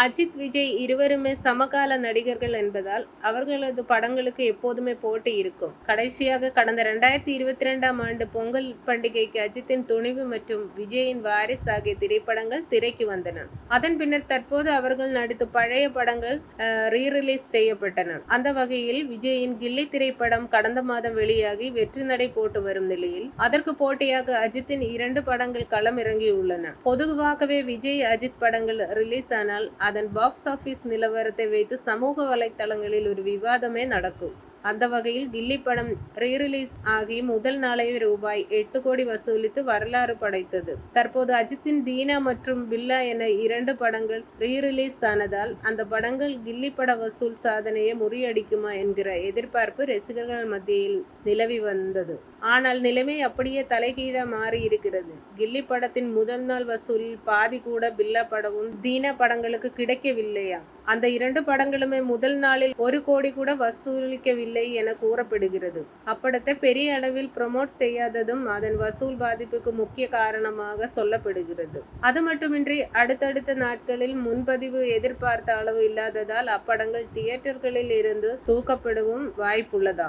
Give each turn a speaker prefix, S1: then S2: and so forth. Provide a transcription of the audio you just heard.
S1: அஜித் விஜய் இருவருமே சமகால நடிகர்கள் என்பதால் அவர்களது படங்களுக்கு எப்போதுமே போட்டி இருக்கும். கடைசியாக கடந்த ரெண்டாயிரத்தி இருபத்தி இரண்டாம் ஆண்டு பொங்கல் பண்டிகைக்கு அஜித்தின் துணிவு மற்றும் விஜயின் வாரிஸ் ஆகிய திரைப்படங்கள் திரைக்கு வந்தன. அதன் பின்னர் தற்போது அவர்கள் நடித்த பழைய படங்கள் ரீரிலீஸ் செய்யப்பட்டன. அந்த வகையில் விஜயின் கில்லி திரைப்படம் கடந்த மாதம் வெளியாகி வெற்றி நடை போட்டு வரும் நிலையில் அதற்கு போட்டியாக அஜித்தின் இரண்டு படங்கள் களம் இறங்கியுள்ளன பொதுவாகவே விஜய் அஜித் படங்கள் ரிலீஸ் ஆனால் அதன் பாக்ஸ் ஆபீஸ் நிலவரத்தை வைத்து சமூக வலைத்தளங்களில் ஒரு விவாதமே நடக்கும். அந்த வகையில் கில்லி படம் ரீரிலீஸ் ஆகி முதல் நாளே ரூபாய் எட்டு கோடி வசூலித்து வரலாறு படைத்தது. தற்போது அஜித்தின் தீனா மற்றும் பில்லா என இரண்டு படங்கள் ரீரிலீஸ் ஆனதால் அந்த படங்கள் கில்லி பட வசூல் சாதனையை முறியடிக்குமா என்கிற எதிர்பார்ப்பு ரசிகர்கள் மத்தியில் நிலவி வந்தது. ஆனால் நிலைமை அப்படியே தலைகீழ மாறி இருக்கிறது. கில்லி படத்தின் முதல் நாள் வசூலில் பாதி கூட பில்லா படமும் தீனா படங்களுக்கு கிடைக்கவில்லையா? அந்த இரண்டு படங்களுமே முதல் நாளில் ஒரு கோடி கூட வசூலிக்கவில்லை என கூறப்படுகிறது. அப்படத்தை பெரிய அளவில் ப்ரமோட் செய்யாததும் அதன் வசூல் பாதிப்புக்கு முக்கிய காரணமாக சொல்லப்படுகிறது. அது மட்டுமின்றி அடுத்தடுத்த நாட்களில் முன்பதிவு எதிர்பார்த்த அளவு இல்லாததால் அப்படங்கள் தியேட்டர்களில் இருந்து தூக்கப்படவும் வாய்ப்புள்ளதா